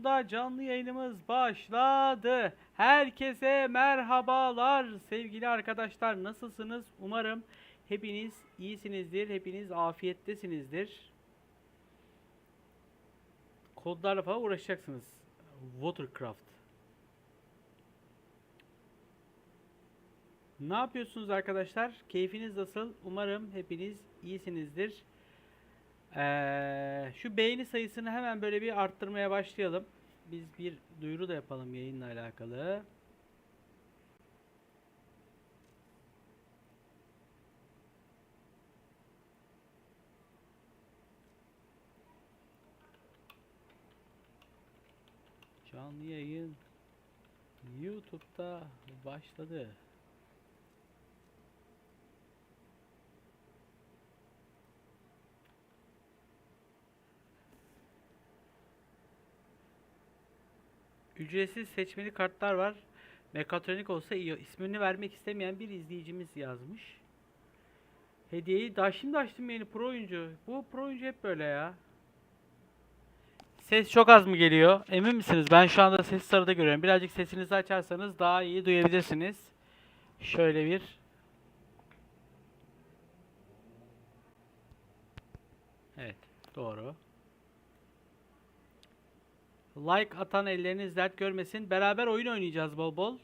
sonunda canlı yayınımız başladı. Herkese merhabalar sevgili arkadaşlar. Nasılsınız? Umarım hepiniz iyisinizdir. Hepiniz afiyettesinizdir. Kodlarla falan uğraşacaksınız. Watercraft. Ne yapıyorsunuz arkadaşlar? Keyfiniz nasıl? Umarım hepiniz iyisinizdir. Ee, şu beğeni sayısını hemen böyle bir arttırmaya başlayalım. Biz bir duyuru da yapalım yayınla alakalı. Canlı yayın YouTube'da başladı. Ücretsiz seçmeli kartlar var. Mekatronik olsa iyi. İsmini vermek istemeyen bir izleyicimiz yazmış. Hediyeyi daha şimdi açtım yeni pro oyuncu. Bu pro oyuncu hep böyle ya. Ses çok az mı geliyor? Emin misiniz? Ben şu anda sesi sarıda görüyorum. Birazcık sesinizi açarsanız daha iyi duyabilirsiniz. Şöyle bir Evet, doğru. Like atan elleriniz dert görmesin. Beraber oyun oynayacağız bol bol.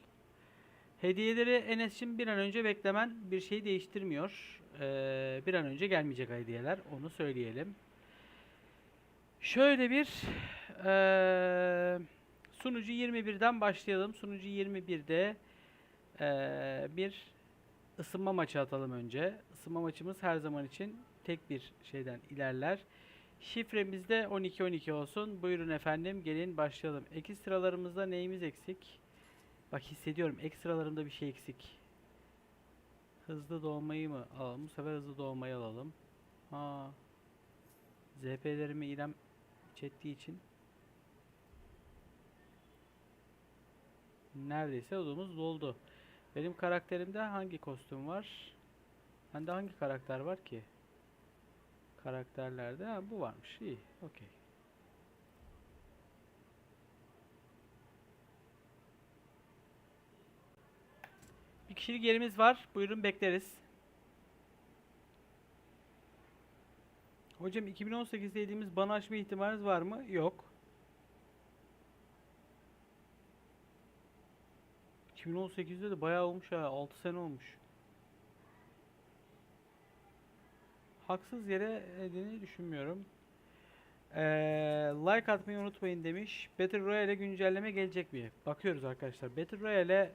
Hediyeleri Enes'cim bir an önce beklemen bir şey değiştirmiyor. Ee, bir an önce gelmeyecek hediyeler. Onu söyleyelim. Şöyle bir eee, sunucu 21'den başlayalım. Sunucu 21'de eee, bir ısınma maçı atalım önce. Isınma maçımız her zaman için tek bir şeyden ilerler. Şifremiz de 12-12 olsun. Buyurun efendim gelin başlayalım. Ekstralarımızda neyimiz eksik? Bak hissediyorum ekstralarımda bir şey eksik. Hızlı doğmayı mı alalım? Bu sefer hızlı doğmayı alalım. Ha. ZP'lerimi İrem çektiği için neredeyse odamız doldu. Benim karakterimde hangi kostüm var? Bende hangi karakter var ki? Karakterlerde ha, bu varmış. İyi. Okey. Bir kişilik yerimiz var. Buyurun bekleriz. Hocam 2018'de yediğimiz bana açma ihtimaliniz var mı? Yok. 2018'de de bayağı olmuş ha. 6 sene olmuş. Haksız yere dediğini düşünmüyorum. Ee, like atmayı unutmayın demiş. Battle Royale güncelleme gelecek mi? Bakıyoruz arkadaşlar. Battle Royale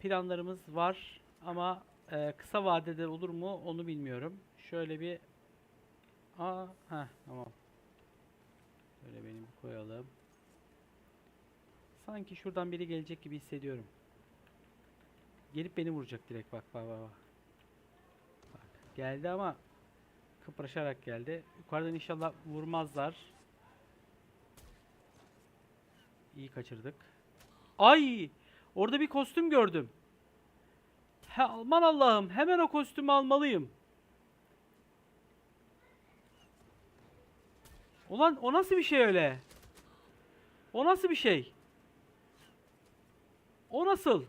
planlarımız var ama e, kısa vadede olur mu onu bilmiyorum. Şöyle bir Aa, ha tamam. Böyle benim koyalım. Sanki şuradan biri gelecek gibi hissediyorum. Gelip beni vuracak direkt bak bak. Bak, Bak, geldi ama kıpraşarak geldi. Yukarıdan inşallah vurmazlar. İyi kaçırdık. Ay! Orada bir kostüm gördüm. He, aman Allah'ım hemen o kostümü almalıyım. Ulan o nasıl bir şey öyle? O nasıl bir şey? O nasıl?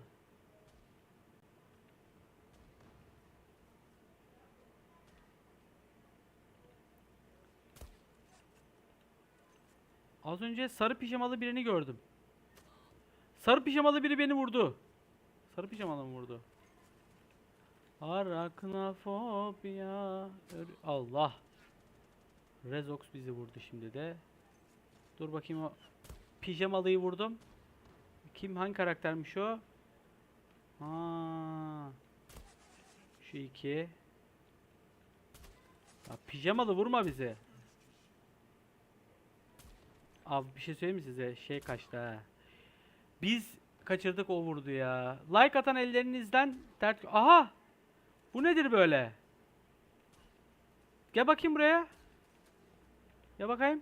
Az önce sarı pijamalı birini gördüm. Sarı pijamalı biri beni vurdu. Sarı pijamalı mı vurdu? Araknafobia. Allah. Rezox bizi vurdu şimdi de. Dur bakayım o pijamalıyı vurdum. Kim hangi karaktermiş o? Ha. Şu iki. Ya pijamalı vurma bizi. Abi bir şey söyleyeyim mi size? Şey kaçtı ha. Biz kaçırdık o vurdu ya. Like atan ellerinizden dert... Aha! Bu nedir böyle? Gel bakayım buraya. Ya bakayım.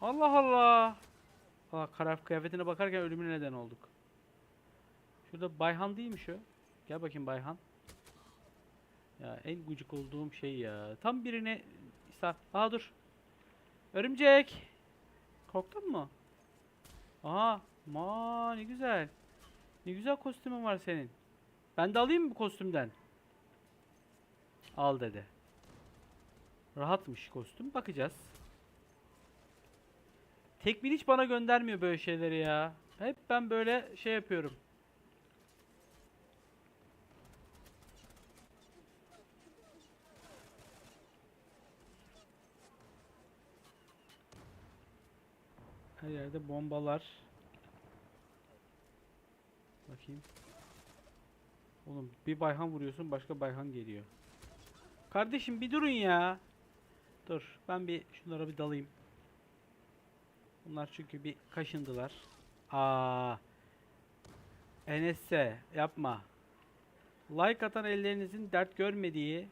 Allah Allah. Aa, kara kıyafetine bakarken ölümüne neden olduk. Şurada Bayhan değil mi şu? Gel bakayım Bayhan. Ya en gıcık olduğum şey ya. Tam birine... Aa dur. Örümcek. Korktun mu? Aha, ma ne güzel. Ne güzel kostümün var senin. Ben de alayım mı bu kostümden? Al dedi. Rahatmış kostüm. Bakacağız. Tekbil hiç bana göndermiyor böyle şeyleri ya. Hep ben böyle şey yapıyorum. Her yerde bombalar. Bakayım. Oğlum bir Bayhan vuruyorsun başka Bayhan geliyor. Kardeşim bir durun ya. Dur ben bir şunlara bir dalayım. Bunlar çünkü bir kaşındılar. Aa. Enes'e yapma. Like atan ellerinizin dert görmediği,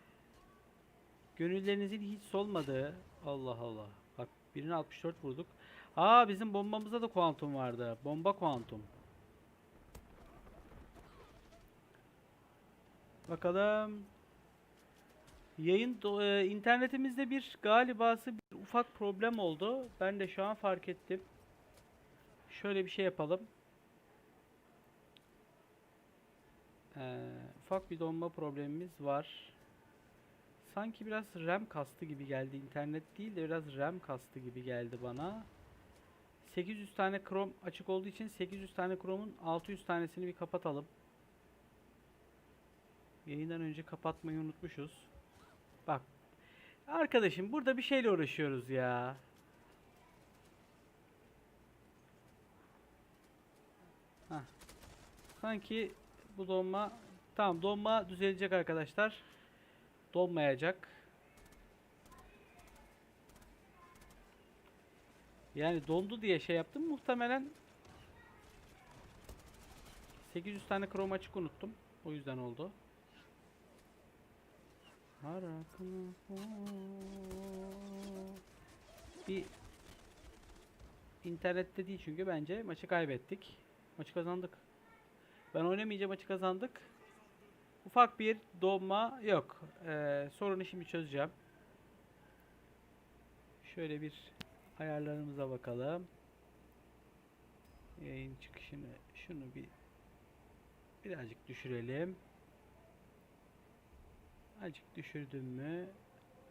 gönüllerinizin hiç solmadığı. Allah Allah. Bak birine 64 vurduk. Aa bizim bombamızda da kuantum vardı. Bomba kuantum. Bakalım. Yayın e, internetimizde bir galibası bir ufak problem oldu. Ben de şu an fark ettim. Şöyle bir şey yapalım. Ee, ufak bir donma problemimiz var. Sanki biraz RAM kastı gibi geldi. İnternet değil de biraz RAM kastı gibi geldi bana. 800 tane Chrome açık olduğu için 800 tane Chrome'un 600 tanesini bir kapatalım. Yayından önce kapatmayı unutmuşuz. Bak. Arkadaşım burada bir şeyle uğraşıyoruz ya. Hah. Sanki bu donma tamam donma düzelecek arkadaşlar. Donmayacak. Yani dondu diye şey yaptım muhtemelen 800 tane Chrome açık unuttum. O yüzden oldu. Bir internette değil çünkü bence maçı kaybettik. Maçı kazandık. Ben oynamayınca maçı kazandık. Ufak bir donma yok. Ee, sorunu şimdi çözeceğim. Şöyle bir ayarlarımıza bakalım. Yayın çıkışını şunu bir birazcık düşürelim. Azıcık düşürdüm mü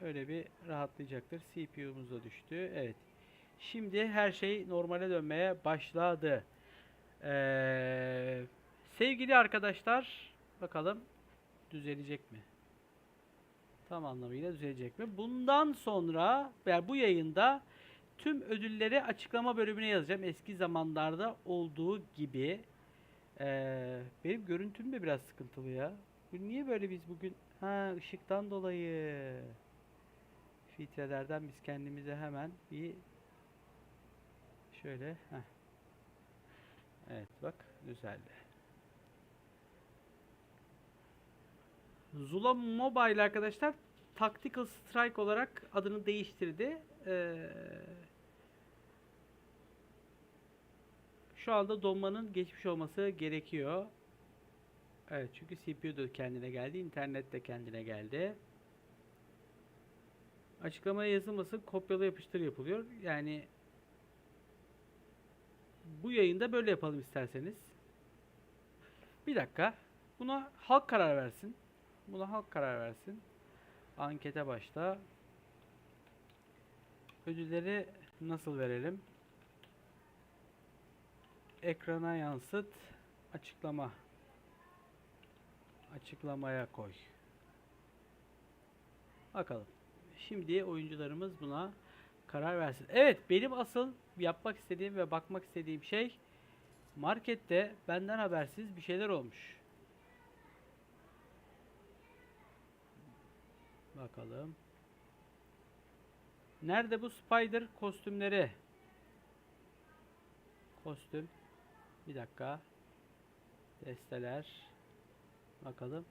öyle bir rahatlayacaktır. CPU'muz da düştü. Evet. Şimdi her şey normale dönmeye başladı. Ee, sevgili arkadaşlar bakalım düzelecek mi? Tam anlamıyla düzelecek mi? Bundan sonra yani bu yayında tüm ödülleri açıklama bölümüne yazacağım. Eski zamanlarda olduğu gibi. Ee, benim görüntüm de biraz sıkıntılı ya. Niye böyle biz bugün Ha ışıktan dolayı. Filtrelerden biz kendimize hemen bir şöyle heh. Evet bak düzeldi. Zula Mobile arkadaşlar Tactical Strike olarak adını değiştirdi. Ee, şu anda donmanın geçmiş olması gerekiyor. Evet çünkü CPU da kendine geldi, internet de kendine geldi. Açıklamaya yazılması kopyala yapıştır yapılıyor. Yani bu yayında böyle yapalım isterseniz. Bir dakika. Buna halk karar versin. Buna halk karar versin. Ankete başla. Ödülleri nasıl verelim? Ekrana yansıt. Açıklama açıklamaya koy. Bakalım. Şimdi oyuncularımız buna karar versin. Evet benim asıl yapmak istediğim ve bakmak istediğim şey markette benden habersiz bir şeyler olmuş. Bakalım. Nerede bu Spider kostümleri? Kostüm. Bir dakika. Desteler. Bakalım.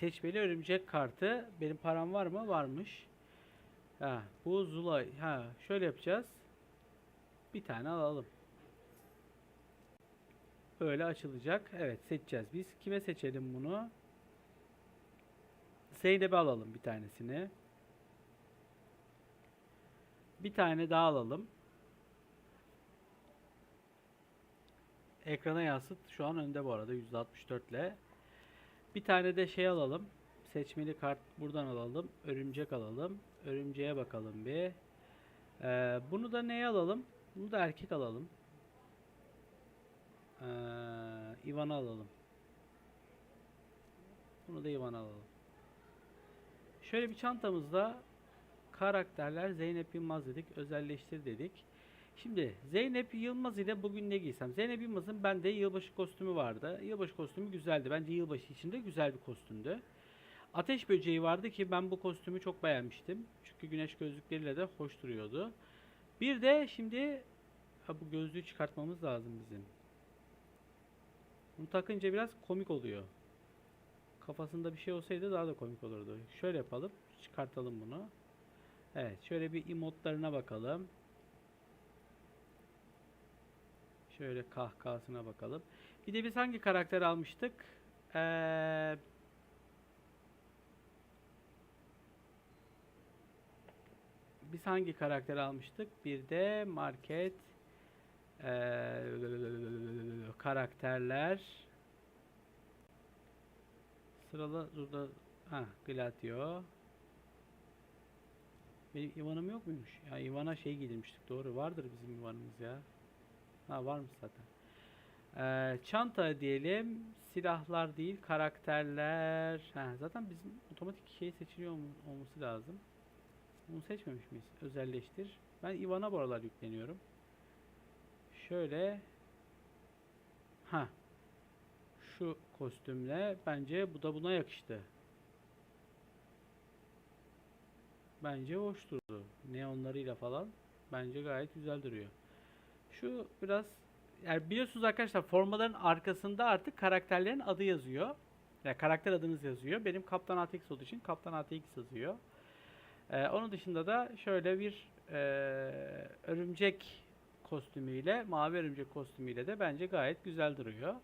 Seçmeli örümcek kartı. Benim param var mı? Varmış. Ha, bu Zulay. Ha, şöyle yapacağız. Bir tane alalım. Böyle açılacak. Evet, seçeceğiz biz. Kime seçelim bunu? Zeynep'e alalım bir tanesini. Bir tane daha alalım. Ekrana yansıt. Şu an önde bu arada %64 ile. Bir tane de şey alalım. Seçmeli kart buradan alalım. Örümcek alalım. Örümceğe bakalım bir. Ee, bunu da neye alalım? Bunu da erkek alalım. Ee, Ivan'ı alalım. Bunu da Ivan'ı alalım. Şöyle bir çantamızda karakterler Zeynep Yılmaz dedik. Özelleştir dedik. Şimdi Zeynep Yılmaz ile bugün ne giysem? Zeynep Yılmaz'ın bende yılbaşı kostümü vardı. Yılbaşı kostümü güzeldi. Bence yılbaşı içinde güzel bir kostümdü. Ateş böceği vardı ki ben bu kostümü çok beğenmiştim. Çünkü güneş gözlükleriyle de hoş duruyordu. Bir de şimdi ha, bu gözlüğü çıkartmamız lazım bizim. Bunu takınca biraz komik oluyor. Kafasında bir şey olsaydı daha da komik olurdu. Şöyle yapalım. Çıkartalım bunu. Evet. Şöyle bir emotlarına bakalım. Şöyle kahkahasına bakalım. Bir de biz hangi karakter almıştık? Ee, biz hangi karakter almıştık? Bir de market ee, karakterler Sırala burada ha Gladio. Benim Ivan'ım yok muymuş? Ya Ivan'a şey giydirmiştik. Doğru vardır bizim Ivan'ımız ya. Ha varmış zaten. Ee, çanta diyelim. Silahlar değil, karakterler. Ha, zaten bizim otomatik şey seçiliyor olm- olması lazım. Bunu seçmemiş miyiz? Özelleştir. Ben Ivan'a bu aralar yükleniyorum. Şöyle. Ha. Şu kostümle bence bu da buna yakıştı. Bence hoş durdu. Neonlarıyla falan. Bence gayet güzel duruyor. Şu biraz yani biliyorsunuz arkadaşlar formaların arkasında artık karakterlerin adı yazıyor. Yani karakter adınız yazıyor. Benim Kaptan ATX olduğu için Kaptan ATX yazıyor. Ee, onun dışında da şöyle bir eee, örümcek kostümüyle, mavi örümcek kostümüyle de bence gayet güzel duruyor.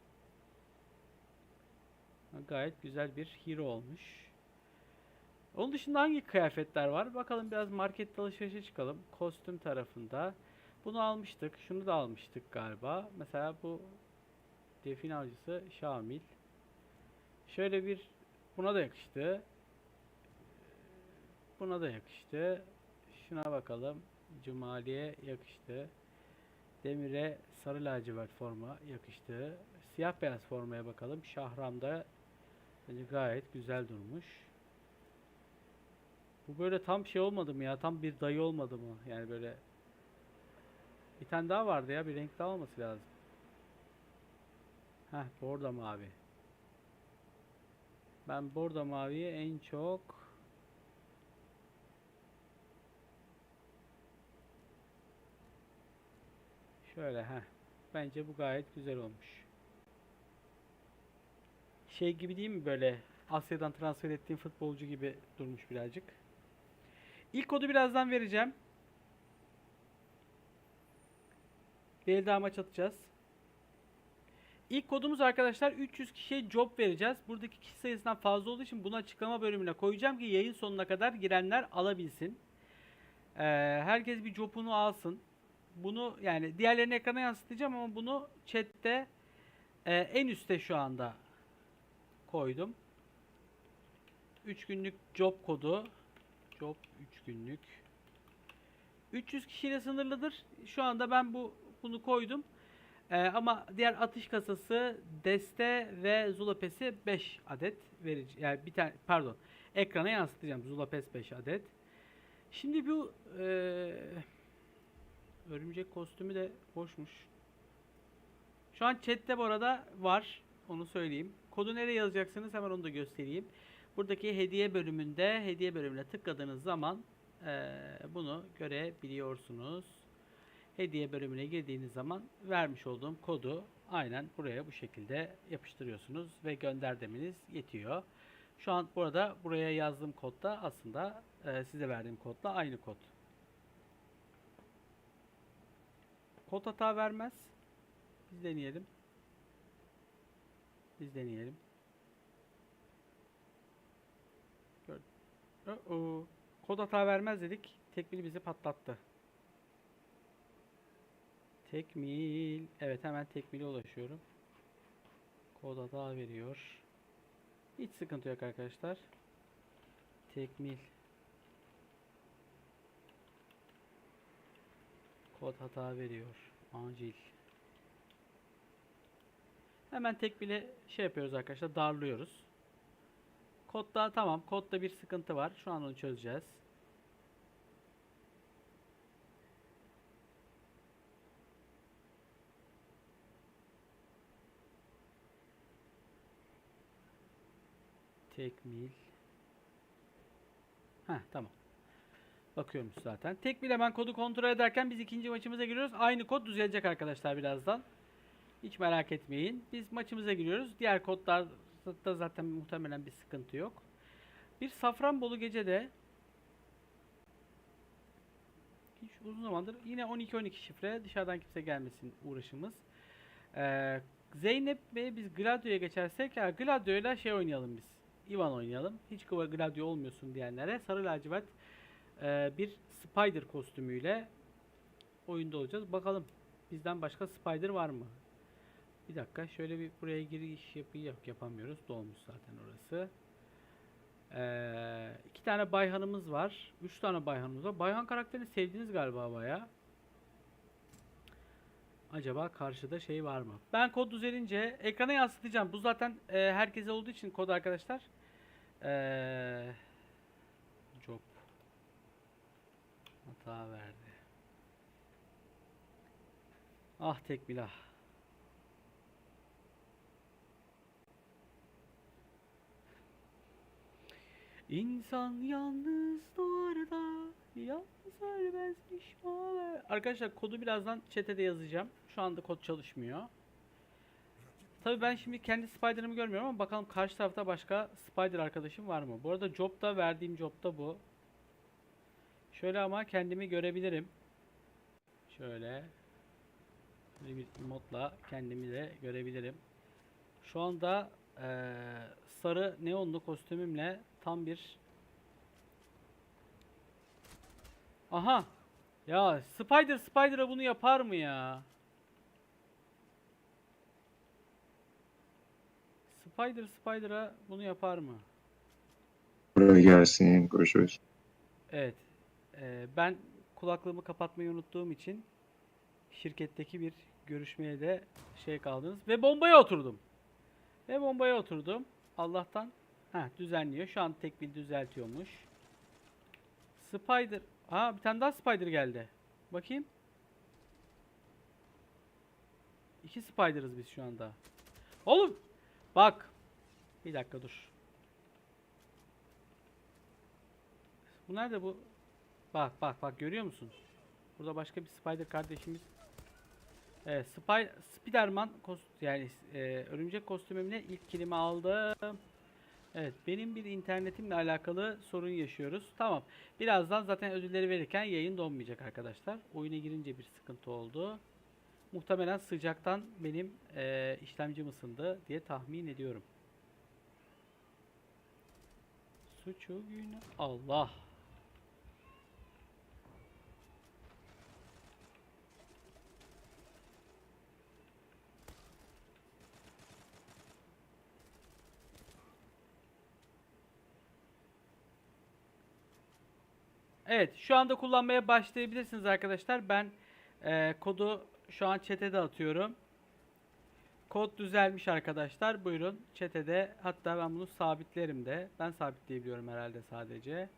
Gayet güzel bir hero olmuş. Onun dışında hangi kıyafetler var? Bakalım biraz markette alışverişe çıkalım. Kostüm tarafında. Bunu almıştık. Şunu da almıştık galiba. Mesela bu define avcısı Şamil. Şöyle bir buna da yakıştı. Buna da yakıştı. Şuna bakalım. Cumali'ye yakıştı. Demir'e sarı lacivert forma yakıştı. Siyah beyaz formaya bakalım. Şahram'da bence gayet güzel durmuş. Bu böyle tam şey olmadı mı ya? Tam bir dayı olmadı mı? Yani böyle bir tane daha vardı ya. Bir renk daha olması lazım. Heh, bordo mavi. Ben bordo maviyi en çok şöyle heh. Bence bu gayet güzel olmuş. Şey gibi değil mi böyle Asya'dan transfer ettiğim futbolcu gibi durmuş birazcık. İlk kodu birazdan vereceğim. Bir daha maç atacağız. İlk kodumuz arkadaşlar 300 kişiye job vereceğiz. Buradaki kişi sayısından fazla olduğu için bunu açıklama bölümüne koyacağım ki yayın sonuna kadar girenler alabilsin. Ee, herkes bir jobunu alsın. Bunu yani diğerlerini ekrana yansıtacağım ama bunu chatte e, en üstte şu anda koydum. 3 günlük job kodu. Job 3 günlük. 300 kişiyle sınırlıdır. Şu anda ben bu bunu koydum. Ee, ama diğer atış kasası, deste ve zulapesi 5 adet verici. Yani bir tane pardon. Ekrana yansıtacağım zulapes 5 adet. Şimdi bu eee, örümcek kostümü de boşmuş. Şu an chatte bu arada var. Onu söyleyeyim. Kodu nereye yazacaksınız hemen onu da göstereyim. Buradaki hediye bölümünde hediye bölümüne tıkladığınız zaman bunu görebiliyorsunuz. Hediye bölümüne girdiğiniz zaman vermiş olduğum kodu aynen buraya bu şekilde yapıştırıyorsunuz ve gönder demeniz yetiyor. Şu an burada buraya yazdığım kod da aslında eee, size verdiğim kodla aynı kod. Kod hata vermez. Biz deneyelim. Biz deneyelim. Gör- Uh-oh. Kod hata vermez dedik. Tekmili bizi patlattı. Tekmil. Evet hemen tekmile ulaşıyorum. Kod hata veriyor. Hiç sıkıntı yok arkadaşlar. Tekmil. Kod hata veriyor. Acil. Hemen tekmile şey yapıyoruz arkadaşlar. Darlıyoruz. Kodda tamam. Kodda bir sıkıntı var. Şu an onu çözeceğiz. Tekmil. Heh tamam. Bakıyormuş zaten. Tekmil hemen kodu kontrol ederken biz ikinci maçımıza giriyoruz. Aynı kod düzelecek arkadaşlar birazdan. Hiç merak etmeyin. Biz maçımıza giriyoruz. Diğer kodlarda zaten muhtemelen bir sıkıntı yok. Bir Safranbolu gecede hiç uzun zamandır yine 12-12 şifre dışarıdan kimse gelmesin uğraşımız. Ee, Zeynep ve biz Gladio'ya geçersek ya Gladio ile şey oynayalım biz. Ivan oynayalım. Hiç Gla- Gladio olmuyorsun diyenlere sarı lacivert e, bir Spider kostümüyle oyunda olacağız. Bakalım bizden başka Spider var mı? Bir dakika şöyle bir buraya giriş yapayım. Yok yapamıyoruz. Dolmuş zaten orası. Ee, iki tane Bayhan'ımız var. Üç tane Bayhan'ımız var. Bayhan karakterini sevdiniz galiba baya. Acaba karşıda şey var mı? Ben kod düzelince ekrana yansıtacağım. Bu zaten e, herkese olduğu için kod arkadaşlar. Ee, job hata verdi. Ah tekbilah. İnsan yalnız doğar da yalnız ölmezmiş. Arkadaşlar kodu birazdan chat'e yazacağım. Şu anda kod çalışmıyor. Tabii ben şimdi kendi Spider'ımı görmüyorum ama bakalım karşı tarafta başka Spider arkadaşım var mı? Bu arada job'da verdiğim job'da bu. Şöyle ama kendimi görebilirim. Şöyle. Böyle bir modla kendimi de görebilirim. Şu anda eee, sarı neonlu kostümümle tam bir Aha. Ya Spider Spider'a bunu yapar mı ya? Spider Spider'a bunu yapar mı? Buraya gelsin. Görüşürüz. Evet. Eee, ben kulaklığımı kapatmayı unuttuğum için şirketteki bir görüşmeye de şey kaldınız ve bombaya oturdum. Ve bombaya oturdum. Allah'tan ha düzenliyor. Şu an tek bir düzeltiyormuş. Spider. Aa bir tane daha Spider geldi. Bakayım. İki Spider'ız biz şu anda. Oğlum bak. Bir dakika dur. Bu nerede bu? Bak bak bak görüyor musun? Burada başka bir Spider kardeşimiz. Evet, Spy Spiderman kost yani e, örümcek kostümümle ilk kilimi aldım. Evet, benim bir internetimle alakalı sorun yaşıyoruz. Tamam. Birazdan zaten ödülleri verirken yayın donmayacak arkadaşlar. Oyuna girince bir sıkıntı oldu. Muhtemelen sıcaktan benim e, işlemcim ısındı diye tahmin ediyorum. Suçu günah Allah. Evet, şu anda kullanmaya başlayabilirsiniz arkadaşlar. Ben e, kodu şu an chat'e de atıyorum. Kod düzelmiş arkadaşlar. Buyurun chat'e de hatta ben bunu sabitlerim de. Ben sabitleyebiliyorum herhalde sadece.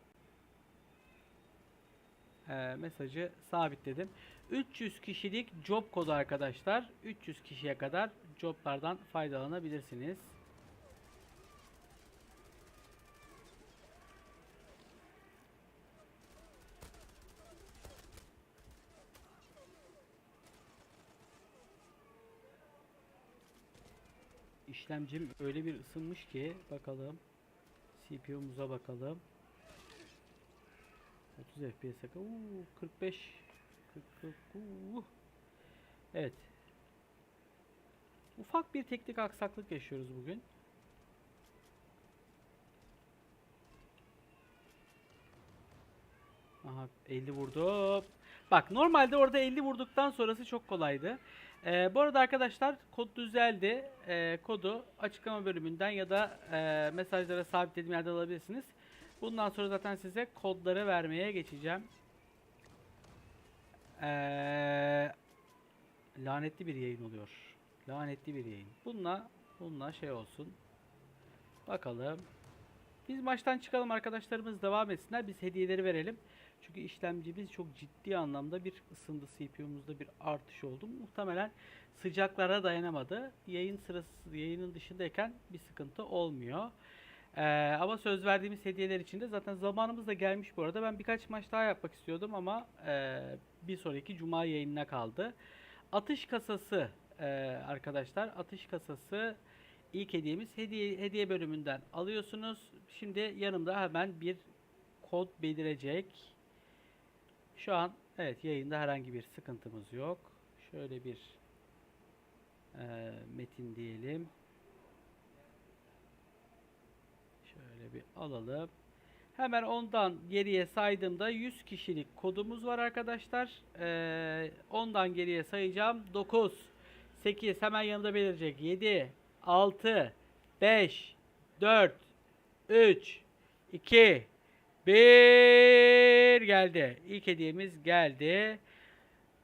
E, mesajı sabitledim. 300 kişilik job kodu arkadaşlar. 300 kişiye kadar joblardan faydalanabilirsiniz. İşlemcim öyle bir ısınmış ki bakalım. CPU'muza bakalım. 30 FPS. Uuu 45 40, 40, uuu. Evet. Ufak bir teknik aksaklık yaşıyoruz bugün. Aha 50 vurdum. Bak normalde orada 50 vurduktan sonrası çok kolaydı. Ee, bu arada arkadaşlar kod düzeldi. Ee, kodu açıklama bölümünden ya da e, mesajlara sabitlediğim yerde alabilirsiniz. Bundan sonra zaten size kodları vermeye geçeceğim. Ee, lanetli bir yayın oluyor. Lanetli bir yayın. Bununla, bununla şey olsun. Bakalım. Biz maçtan çıkalım arkadaşlarımız devam etsinler. Biz hediyeleri verelim. Çünkü işlemcimiz çok ciddi anlamda bir ısındı. CPU'muzda bir artış oldu. Muhtemelen sıcaklara dayanamadı. Yayın sırası yayının dışındayken bir sıkıntı olmuyor. Ee, ama söz verdiğimiz hediyeler için de zaten zamanımız da gelmiş bu arada. Ben birkaç maç daha yapmak istiyordum ama e, bir sonraki cuma yayınına kaldı. Atış kasası e, arkadaşlar. Atış kasası ilk hediyemiz hediye hediye bölümünden alıyorsunuz. Şimdi yanımda hemen bir kod belirecek. Şu an evet yayında herhangi bir sıkıntımız yok. Şöyle bir e, metin diyelim. Şöyle bir alalım. Hemen ondan geriye saydığımda 100 kişilik kodumuz var arkadaşlar. Ee, ondan geriye sayacağım. 9, 8 hemen yanımda belirecek. 7, 6, 5, 4, 3, 2, 1 geldi. İlk hediyemiz geldi.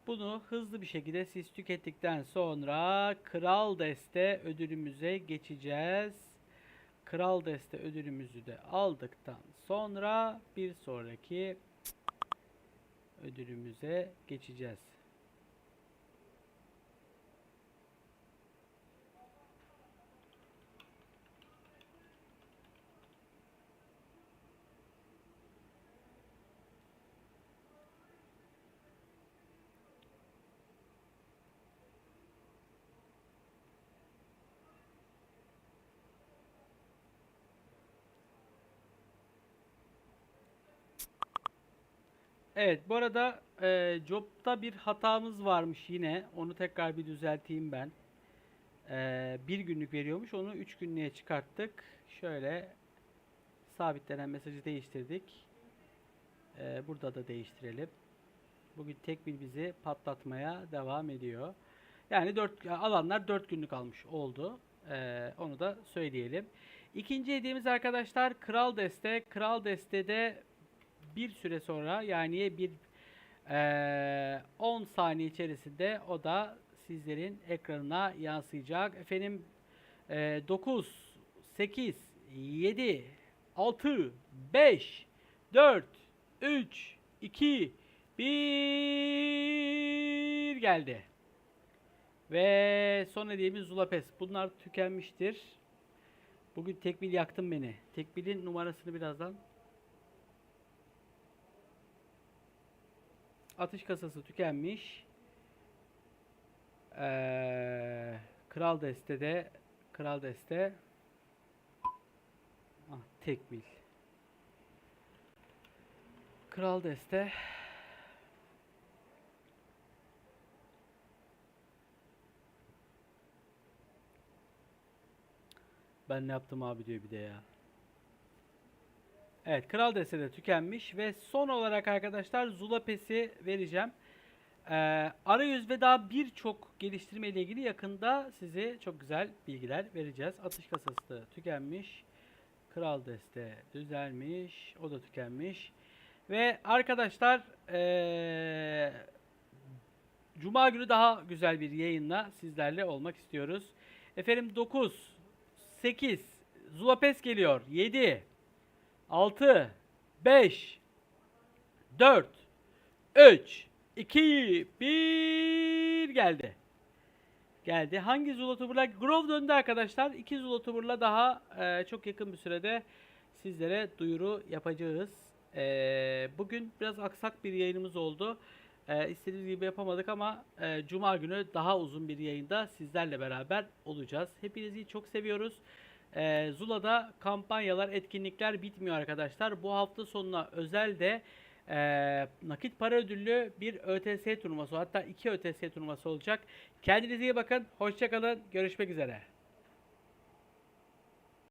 Bunu hızlı bir şekilde siz tükettikten sonra Kral Deste ödülümüze geçeceğiz. Kral Deste ödülümüzü de aldıktan sonra bir sonraki ödülümüze geçeceğiz. Evet, bu arada e, Job'da bir hatamız varmış yine. Onu tekrar bir düzelteyim ben. E, bir günlük veriyormuş. Onu üç günlüğe çıkarttık. Şöyle sabitlenen mesajı değiştirdik. E, burada da değiştirelim. Bugün tek bir bizi patlatmaya devam ediyor. Yani dört, alanlar 4 günlük almış oldu. E, onu da söyleyelim. İkinci hediyemiz arkadaşlar Kral Deste. Kral Deste'de bir süre sonra yani bir 10 saniye içerisinde o da sizlerin ekranına yansıyacak. Efendim eee 9, 8, 7, 6, 5, 4, 3, 2, 1 geldi. Ve son hediyemiz Zulapes. Bunlar tükenmiştir. Bugün tekbil yaktın beni. Tekbilin numarasını birazdan Atış kasası tükenmiş. Ee, Kral Deste'de Kral Deste ah, tekbil. Kral Deste Ben ne yaptım abi diyor bir de ya. Evet, Kral Deste'de tükenmiş ve son olarak arkadaşlar Zula Pes'i vereceğim. Ee, arayüz ve daha birçok geliştirme ile ilgili yakında size çok güzel bilgiler vereceğiz. Atış kasası da tükenmiş. Kral Deste düzelmiş. O da tükenmiş. Ve arkadaşlar ee, Cuma günü daha güzel bir yayınla sizlerle olmak istiyoruz. Efendim 9, 8, Zulapes geliyor. 7, 6, 5, 4, 3, 2, 1 geldi. Geldi. Hangi Zulatuber'la? Grove döndü arkadaşlar. İki Zulatuber'la daha e, çok yakın bir sürede sizlere duyuru yapacağız. E, bugün biraz aksak bir yayınımız oldu. E, istediğimiz gibi yapamadık ama e, Cuma günü daha uzun bir yayında sizlerle beraber olacağız. Hepinizi çok seviyoruz. Ee, Zula'da kampanyalar, etkinlikler bitmiyor arkadaşlar. Bu hafta sonuna özel de ee, nakit para ödüllü bir ÖTS turnuvası hatta iki ÖTS turnuvası olacak. Kendinize iyi bakın. Hoşçakalın. Görüşmek üzere.